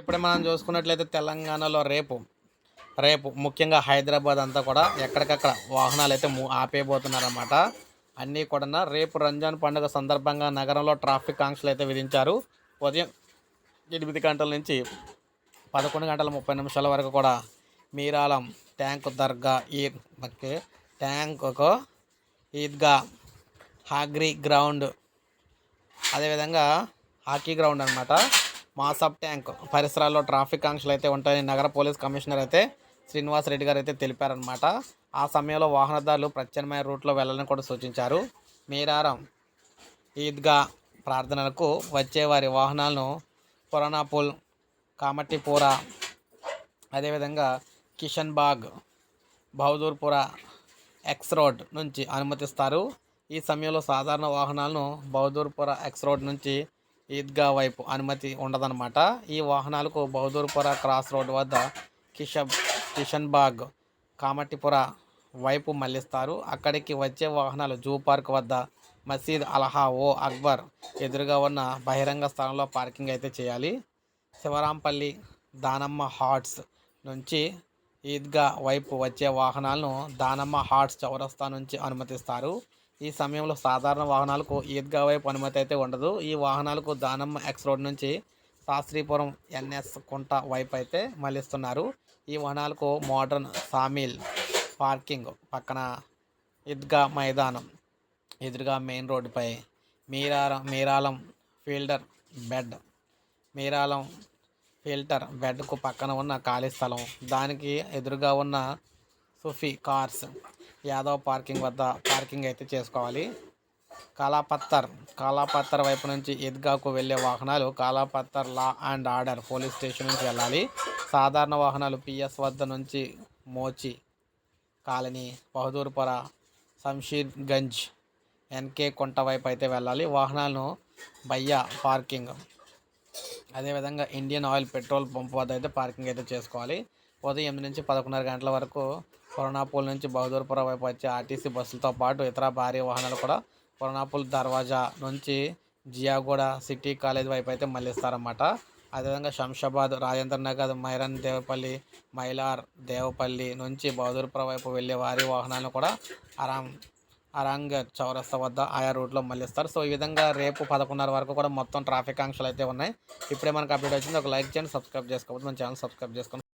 ఇప్పుడే మనం చూసుకున్నట్లయితే తెలంగాణలో రేపు రేపు ముఖ్యంగా హైదరాబాద్ అంతా కూడా ఎక్కడికక్కడ వాహనాలు అయితే ము- ఆపేయబోతున్నారన్నమాట. అన్నీ కూడా రేపు రంజాన్ పండుగ సందర్భంగా నగరంలో ట్రాఫిక్ ఆంక్షలు అయితే విధించారు. ఉదయం ఎనిమిది గంటల నుంచి పదకొండు గంటల ముప్పై నిమిషాల వరకు కూడా మీరాలం ట్యాంక్ దర్గా ఈ ట్యాంకు ఈద్గా హాగ్రీ గ్రౌండ్ అదేవిధంగా హాకీ గ్రౌండ్ అనమాట మాసప్ ట్యాంక్ పరిసరాల్లో ట్రాఫిక్ ఆంక్షలు అయితే ఉంటాయని నగర పోలీస్ కమిషనర్ అయితే శ్రీనివాస్ రెడ్డి గారు అయితే తెలిపారనమాట ఆ సమయంలో వాహనదారులు ప్రత్యామ్నాయ రూట్లో వెళ్ళాలని కూడా సూచించారు. మీరారం ఈద్గా ప్రార్థనలకు వచ్చే వారి వాహనాలను పురాణాపూల్ కామట్టిపూర అదేవిధంగా కిషన్ బాగ్ బహదూర్పుర ఎక్స్ రోడ్ నుంచి అనుమతిస్తారు. ఈ సమయంలో సాధారణ వాహనాలను బహదూర్పుర ఎక్స్ రోడ్ నుంచి ఈద్గా వైపు అనుమతి ఉండదన్నమాట. ఈ వాహనాలకు బహదూర్పుర క్రాస్ రోడ్ వద్ద కిషబ్ కిషన్బాగ్ కామటిపుర వైపు మళ్ళిస్తారు. అక్కడికి వచ్చే వాహనాలు జూ పార్క్ వద్ద మసీద్ అలహా ఓ అక్బర్ ఎదురుగా ఉన్న బహిరంగ స్థలంలో పార్కింగ్ అయితే చేయాలి. శివరాంపల్లి దానమ్మ హాట్స్ నుంచి ఈద్గా వైపు వచ్చే వాహనాలను దానమ్మ హాట్స్ చౌరస్తా నుంచి అనుమతిస్తారు. ఈ సమయంలో సాధారణ వాహనాలకు ఈద్గా వైపు అనుమతి అయితే ఉండదు. ఈ వాహనాలకు దానమ్మ ఎక్స్ రోడ్ నుంచి శాస్త్రీపురం ఎన్ఎస్ కుంట వైపు అయితే మళ్ళిస్తున్నారు. ఈ వాహనాలకు మోడర్న్ సామిల్ పార్కింగ్ పక్కన ఈద్గా మైదానం ఎదురుగా మెయిన్ రోడ్డుపై మీరారం Miralam filter bed Miralam filter బెడ్కు పక్కన ఉన్న ఖాళీ స్థలం. దానికి ఎదురుగా ఉన్న సుఫీ కార్స్ యాదవ్ పార్కింగ్ వద్ద పార్కింగ్ అయితే చేసుకోవాలి. కాలాపత్తర్ కాలాపత్తర్ వైపు నుంచి ఈద్గాకు వెళ్ళే వాహనాలు Kalapathar law and order police station నుంచి వెళ్ళాలి. సాధారణ వాహనాలు పిఎస్ వద్ద నుంచి మోచి కాలనీ బహదూర్పుర శంషీర్ గంజ్ ఎన్కే కొంట వైపు అయితే వెళ్ళాలి. వాహనాలను బయ్యా పార్కింగ్. అదేవిధంగా ఇండియన్ ఆయిల్ పెట్రోల్ పంప్ వద్ద అయితే పార్కింగ్ అయితే చేసుకోవాలి. ఉదయం ఎనిమిది నుంచి పదకొండున్నర గంటల వరకు కొరణాపూల్ నుంచి బహదూర్పుర వైపు వచ్చే ఆర్టీసీ బస్సులతో పాటు ఇతర భారీ వాహనాలు కూడా కొరణాపూల్ దర్వాజా నుంచి జియాగూడ సిటీ కాలేజ్ వైపు అయితే మళ్ళిస్తారన్నమాట అదేవిధంగా శంషాబాద్ రాజేంద్ర నగర్ మైరన్ దేవపల్లి మైలార్ దేవపల్లి నుంచి బహదూర్పుర వైపు వెళ్ళే వారి వాహనాలను కూడా అరాం అరాంగ్ చౌరస్తా వద్ద ఆయా రూట్లో మళ్ళిస్తారు సో ఈ విధంగా రేపు పదకొండున్నర వరకు కూడా మొత్తం ట్రాఫిక్ ఆంక్షలు అయితే ఉన్నాయి. ఇప్పుడే మనకు అప్డేట్ వచ్చింది. ఒక లైక్ చేయండి సబ్స్క్రైబ్ చేసుకోవద్దు మన ఛానల్ సబ్స్క్రైబ్ చేసుకోండి.